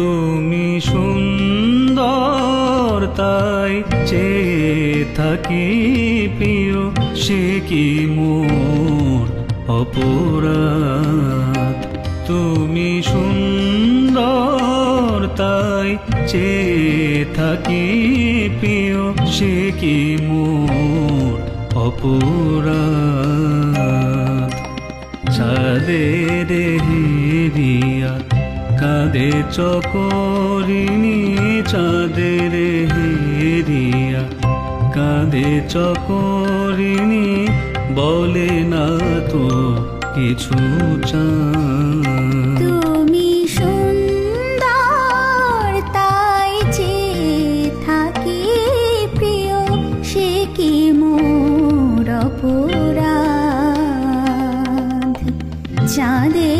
তুমি সুন্দর, তাই চেয়ে থাকি প্রিয়। সে কি মোর অপরাধ? তুমি সুন্দর, তাই চেয়ে থাকি প্রিয়। সে কি মোর অপরাধ? চাঁদের হেরিয়া কাঁদে চকরিনি চাঁদের হেরিয়া কাঁদে চকরিনি বলে না তো কিছু চান তুমি সুন্দর, তাই চেয়ে থাকি প্রিয়, সে কি মোর অপরাধ? চাঁদের